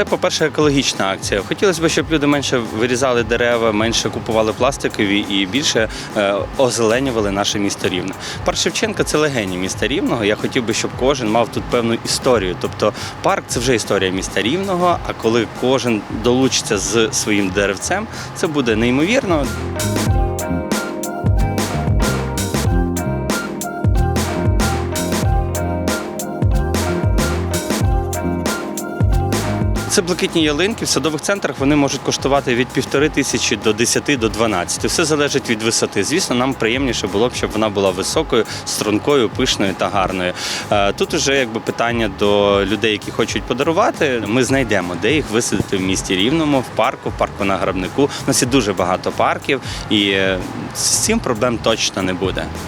Це, по-перше, екологічна акція. Хотілося б, щоб люди менше вирізали дерева, менше купували пластикові і більше е, озеленювали наше місто Рівне. Парк Шевченка це легені міста Рівного. Я хотів би, щоб кожен мав тут певну історію. Тобто парк це вже історія міста Рівного. А коли кожен долучиться з своїм деревцем, це буде неймовірно. Це блакитні ялинки. В садових центрах вони можуть коштувати від півтори тисячі до 10 до 12. Все залежить від висоти. Звісно, нам приємніше було б, щоб вона була високою, стрункою, пишною та гарною. Е, Тут уже якби питання до людей, які хочуть подарувати. Ми знайдемо, де їх висадити в місті Рівному, в парку, в парку на грабнику. У нас є дуже багато парків, і е, з цим проблем точно не буде.